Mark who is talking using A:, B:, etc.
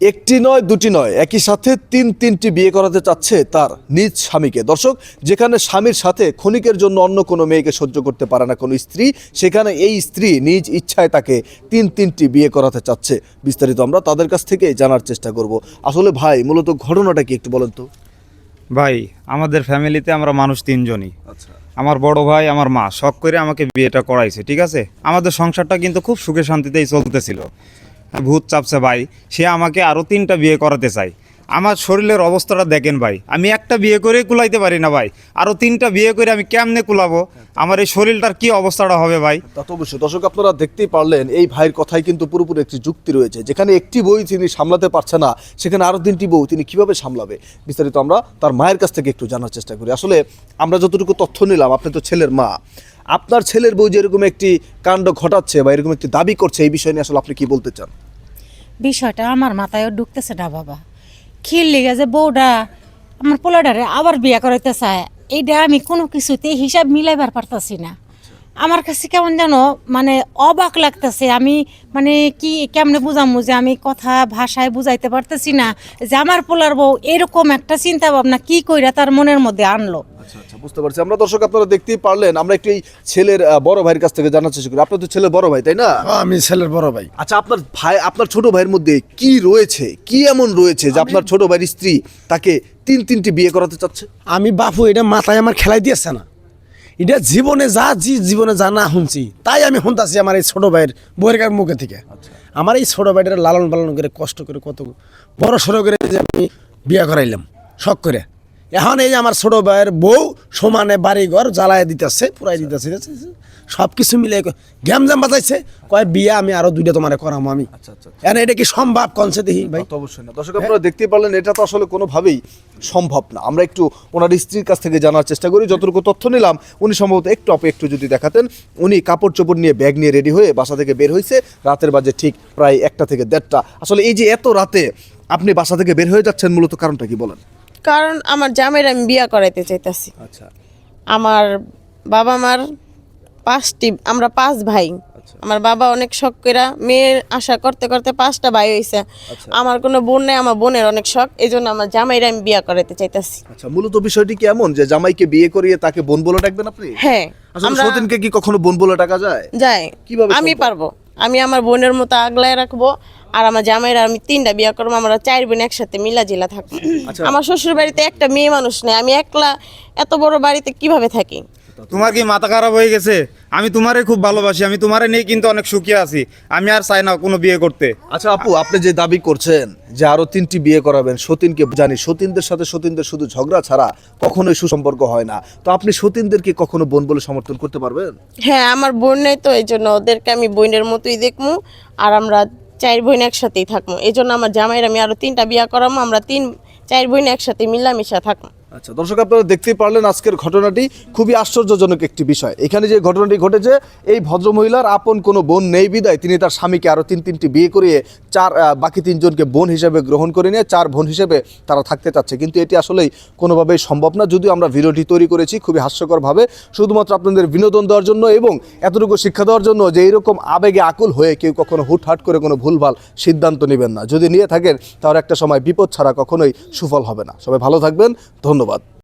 A: একটি নয় দুটি নয় একই সাথে তিন তিনটি বিয়ে করাতে চাচ্ছে তার নিজ স্বামীকে। দর্শক যেখানে স্বামীর সাথে ক্ষণিকের জন্য অন্য কোনো মেয়েকে সহ্য করতে পারে না কোনো স্ত্রী সেখানে এই স্ত্রী নিজ ইচ্ছায় তাকে তিন তিনটি বিয়ে করাতে চাচ্ছে। বিস্তারিত আমরা তাদের কাছ থেকে জানার চেষ্টা করব। আসলে ভাই মূলত ঘটনাটা কি একটু বলেন তো।
B: ভাই আমাদের ফ্যামিলিতে আমরা মানুষ তিনজনই।
A: আচ্ছা।
B: আমার বড় ভাই আমার মা শখ করে আমাকে বিয়েটা করাইছে ঠিক আছে? আমাদের সংসারটা কিন্তু খুব সুখে শান্তিতেই চলতেছিল। ভূত চাপছে ভাই। সে আমাকে আরও তিনটা বিয়ে করাতে চাই আমার শরীরের অবস্থাটা দেখেন ভাই। আমি একটা বিয়ে করে কুলাইতে পারি না ভাই। আরও তিনটা বিয়ে করে আমি কেমনে কুলাবো? আমার এই শরীরটার কি অবস্থাটা হবে ভাই?
A: তা তো অবশ্যই। দর্শক, আপনারা দেখতেই পারলেন, এই ভাইয়ের কথাই কিন্তু পুরোপুরি একটি যুক্তি রয়েছে। যেখানে একটি বই তিনি সামলাতে পারছে না, সেখানে আরও তিনটি বউ তিনি কীভাবে সামলাবে? বিস্তারিত আমরা তার মায়ের কাছ থেকে একটু জানার চেষ্টা করি। আসলে আমরা যতটুকু তথ্য নিলাম, আপনি তো ছেলের মা। আপনার ছেলের বউ যেরকম একটি কাণ্ড ঘটাচ্ছে বা এরকম একটি দাবি করছে, এই বিষয় নিয়ে আসলে আপনি কি বলতে চান?
C: বিষয়টা আমার মাথায়ও ঢুকতেছে না বাবা। খিল লেগে যে বউটা আমার পোলাডারে আবার বিয়া করাইতে চায় এইটা আমি কোনো কিছুতে হিসাব মিলাইবার পারতাছি না। আমার কাছে কেমন জানো মানে অবাক লাগতেছে, আমি মানে কি কেমনে বুঝামু যে আমি কথা ভাষায় বুঝাইতে পারতেছি না যে আমার পোলার বউ এরকম একটা চিন্তা ভাবনা কি কইরা তার মনের মধ্যে আনলো।
A: বুঝতে পারছি। আমরা দর্শক আপনারা দেখতেই পারলেন আমরা একটু এই ছেলের বড় ভাইয়ের কাছ থেকে জানার চেষ্টা করি। আপনার তো ছেলের বড় ভাই তাই না?
D: আমি ছেলের বড় ভাই।
A: আচ্ছা আপনার ভাই আপনার ছোট ভাইয়ের মধ্যে কি রয়েছে কি এমন রয়েছে যে আপনার ছোট ভাইয়ের স্ত্রী তাকে তিন তিনটি বিয়ে করাতে চাচ্ছে?
D: আমি বাপু এটা মাথায় আমার খেলাই দিয়েছে না। এটা জীবনে যা জি জীবনে যা না শুনছি তাই আমি শুনতাছি আমার এই ছোট ভাইয়ের বইয়ের কার মুখে থেকে। আমার এই ছোট ভাইটার লালন পালন করে কষ্ট করে কত বড় সড়ো করে যে আমি বিয়ে করাইলাম শখ করে। এখন এই আমার ছোট ভাইয়ের বউ সমানে বাড়ি ঘর জ্বালায় দিতেছে পুরাই দিতেছে সব কিছু মিলে গ্যাম জাম বাজাইছে। কয় বিয়ে আমি আরও দুইটা তোমার করামো আমি।
A: আচ্ছা আচ্ছা
D: এখন এটা কি সম্ভব? কনসে দেখি ভাই?
A: অবশ্যই না। দর্শক আপনারা দেখতেই পারলেন এটা তো আসলে কোনোভাবেই সম্ভব না। আমরা একটু ওনার স্ত্রীর কাছ থেকে জানার চেষ্টা করি যতটুকু তথ্য নিলাম উনি সম্ভবত একটু অপে একটু যদি দেখাতেন উনি কাপড় চোপড় নিয়ে ব্যাগ নিয়ে রেডি হয়ে বাসা থেকে বের হয়েছে রাতের বাজে ঠিক প্রায় একটা থেকে দেড়টা। আসলে এই যে এত রাতে আপনি বাসা থেকে বের হয়ে যাচ্ছেন মূলত কারণটা কি বলেন?
E: কারণ আমার জামের আমি বিয়া করাইতে চাইতাছি।
A: আচ্ছা।
E: আমার বাবা মার পাঁচটি আমরা পাঁচ ভাই। আমার বাবা অনেক শখ করে মেয়ের আশা করতে করতে পাঁচটা ভাই হয়েছে আমার কোনো বোন নেই আমার বোনের অনেক শখ এই জন্য আমার জামাইরা আমি বিয়া করাইতে চাইতাছি।
A: আচ্ছা মূলত বিষয়টি কি এমন যে জামাইকে বিয়ে করিয়ে তাকে বোন বলে ডাকবেন আপনি?
E: হ্যাঁ
A: আসলে
E: আমরা
A: সতীনকে কি কখনো বোন বলে ডাকা যায়?
E: যাই
A: কীভাবে
E: আমি পারব। আমি আমার বোনের মতো আগলায় রাখব আর আমার জামাইরা আমি তিনটা বিয়ে করব আমরা চার বোন একসাথে মিলা জিলা থাকব
A: আচ্ছা।
E: আমার শ্বশুর বাড়িতে একটা মেয়ে মানুষ নেই আমি একলা এত বড় বাড়িতে কীভাবে থাকি
B: তোমার কি মাথা খারাপ হয়ে গেছে? আমি তোমারে খুব ভালোবাসি আমি তোমারে নিয়ে কিন্তু অনেক সুখী আছি। আমি আর চাই না কোনো বিয়ে করতে।
A: আচ্ছা আপু আপনি যে দাবি করছেন যে আরও তিনটি বিয়ে করাবেন সতীনকে জানি সতীনদের সাথে সতীনদের শুধু ঝগড়া ছাড়া কখনোই সুসম্পর্ক হয় না। তো আপনি সতীনদেরকে কখনো বোন বলে সমর্থন করতে পারবেন?
E: হ্যাঁ আমার বোন নেই তো এই জন্য ওদেরকে আমি বোনের মতোই দেখব আর আমরা চার বোন একসাথেই থাকব এই জন্য আমার জামাইয়ের আমি আরও তিনটা বিয়ে করাবো আমরা তিন চার বোন একসাথে মিলামিশা থাকব
A: আচ্ছা দর্শক, আপনারা দেখতেই পারলেন আজকের ঘটনাটি। খুবই আশ্চর্যজনক একটি বিষয়। এখানে যে ঘটনাটি ঘটেছে, এই ভদ্রমহিলার আপন কোনো বোন নেই বিদায়। তিনি তার স্বামীকে আরও তিন তিনটি বিয়ে করিয়ে চার বাকি তিনজনকে বোন হিসেবে গ্রহণ করে নিয়ে চার বোন হিসেবে তারা থাকতে চাচ্ছে। কিন্তু এটি আসলেই কোনোভাবেই সম্ভব না। যদিও আমরা ভিডিওটি তৈরি করেছি খুবই হাস্যকরভাবে, শুধুমাত্র আপনাদের বিনোদন দেওয়ার জন্য এবং এতটুকু শিক্ষা দেওয়ার জন্য যে এইরকম আবেগে আকুল হয়ে কেউ কখনো হুটহাট করে কোনো ভুলভাল সিদ্ধান্ত নেবেন না। যদি নিয়ে থাকেন, তাহলে একটা সময় বিপদ ছাড়া কখনোই সুফল হবে না। সবাই ভালো থাকবেন। ধন্যবাদ।